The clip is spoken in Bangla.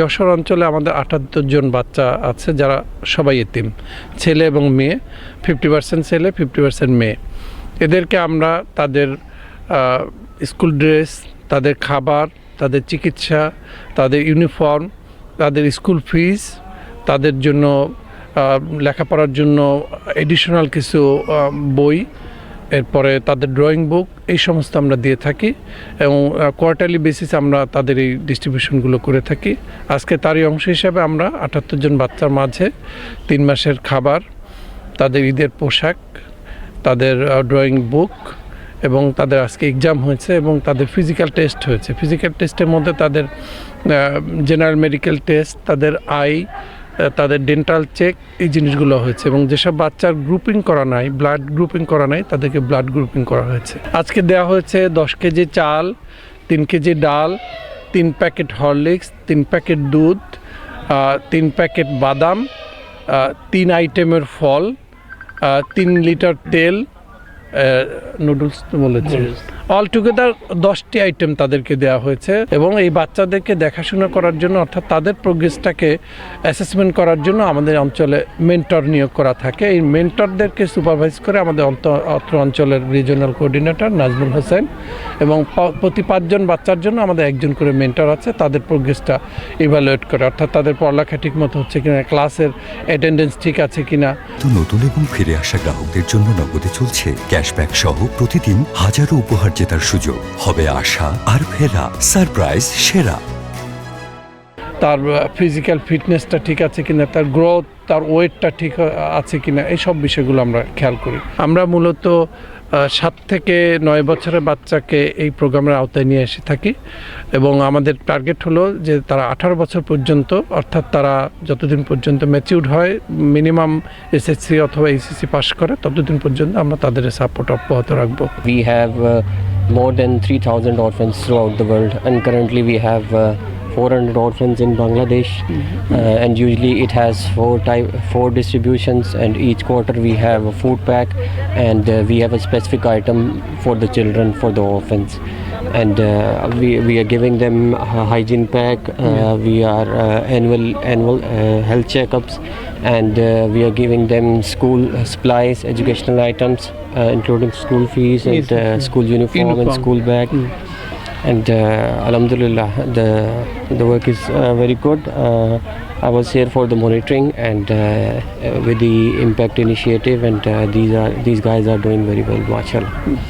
যশোর অঞ্চলে আমাদের আটাত্তর জন বাচ্চা আছে, যারা সবাই এতিম। ছেলে এবং মেয়ে ফিফটি পার্সেন্ট ছেলে ফিফটি পার্সেন্ট মেয়ে। এদেরকে আমরা তাদের স্কুল ড্রেস তাদের খাবার, তাদের চিকিৎসা, তাদের ইউনিফর্ম তাদের স্কুল ফিস তাদের জন্য লেখাপড়ার জন্য এডিশনাল কিছু বই এরপরে তাদের ড্রয়িং বুক এই সমস্ত আমরা দিয়ে থাকি এবং কোয়ার্টারলি বেসিস আমরা তাদের এই ডিস্ট্রিবিউশনগুলো করে থাকি। আজকে তারই অংশ হিসাবে আমরা আটাত্তর জন বাচ্চার মাঝে তিন মাসের খাবার, তাদের ঈদের পোশাক, তাদের ড্রয়িং বুক এবং তাদের আজকে এক্সাম হয়েছে এবং তাদের ফিজিক্যাল টেস্ট হয়েছে। ফিজিক্যাল টেস্টের মধ্যে তাদের জেনারেল মেডিকেল টেস্ট তাদের আই তাদের ডেন্টাল চেক এই জিনিসগুলো হয়েছে এবং যেসব বাচ্চার গ্রুপিং করা নাই ব্লাড গ্রুপিং করা নাই, তাদেরকে ব্লাড গ্রুপিং করা হয়েছে। আজকে দেওয়া হয়েছে দশ কেজি চাল, তিন কেজি ডাল, তিন প্যাকেট হরলিক্স, তিন প্যাকেট দুধ তিন প্যাকেট বাদাম তিন আইটেমের ফল তিন লিটার তেল নুডলস তো বলেছে। অল টুগেদার দশটি আইটেম তাদেরকে দেওয়া হয়েছে এবং এই বাচ্চাদেরকে দেখাশোনা করার জন্য অর্থাৎ তাদের প্রোগ্রেসটাকে অ্যাসেসমেন্ট করার জন্য আমাদের অঞ্চলে মেন্টর নিয়োগ করা থাকে। এই মেন্টরদেরকে সুপারভাইজ করে আমাদের অত্র অঞ্চলের রিজিওনাল কোঅর্ডিনেটর নাজমুল হোসেন এবং প্রতি পাঁচজন বাচ্চার জন্য আমাদের একজন করে মেন্টর আছে, তাদের প্রোগ্রেসটা ইভ্যালুয়েট করে। অর্থাৎ তাদের পড়ালেখা ঠিক মতো হচ্ছে কিনা ক্লাসের অ্যাটেন্ডেন্স ঠিক আছে কিনা। তো নতুন এবং ফিরে আসা গ্রাহকদের জন্য নগদে চলছে ক্যাশব্যাক সহ প্রতিদিন হাজারো উপহার জেতার সুযোগ হবে আশা আর ফেরা সারপ্রাইজ সেরা। তার ফিজিক্যাল ফিটনেসটা ঠিক আছে কিনা তার গ্রোথ তার ওয়েটটা ঠিক আছে কিনা এই সব বিষয়গুলো আমরা খেয়াল করি। আমরা মূলত সাত থেকে নয় বছরের বাচ্চাকে এই প্রোগ্রামের আওতায় নিয়ে এসে থাকি এবং আমাদের টার্গেট হলো যে তারা আঠারো বছর পর্যন্ত অর্থাৎ তারা যতদিন পর্যন্ত ম্যাচিউড হয় মিনিমাম এসএসসি অথবা এইচএসসি পাস করে ততদিন পর্যন্ত আমরা তাদের সাপোর্ট অব্যাহত রাখব। Have uh, more than 3,000 orphans throughout the world, and currently we have uh, 400 orphans in Bangladesh. Uh, and usually it has four type, four distributions, and each quarter we have a food pack, and uh, we have a specific item for the children for the orphans. And uh, we, we are giving them a hygiene pack. Uh, We are uh, annual annual uh, health checkups, and uh, we are giving them school supplies, educational items, uh, including school fees and Yes, uh, school uniform, and school bag. And uh, Alhamdulillah, the the work is uh, very good. Uh, I was here for the monitoring and uh, uh, with the impact initiative, and uh, these are these guys are doing very well, mashallah.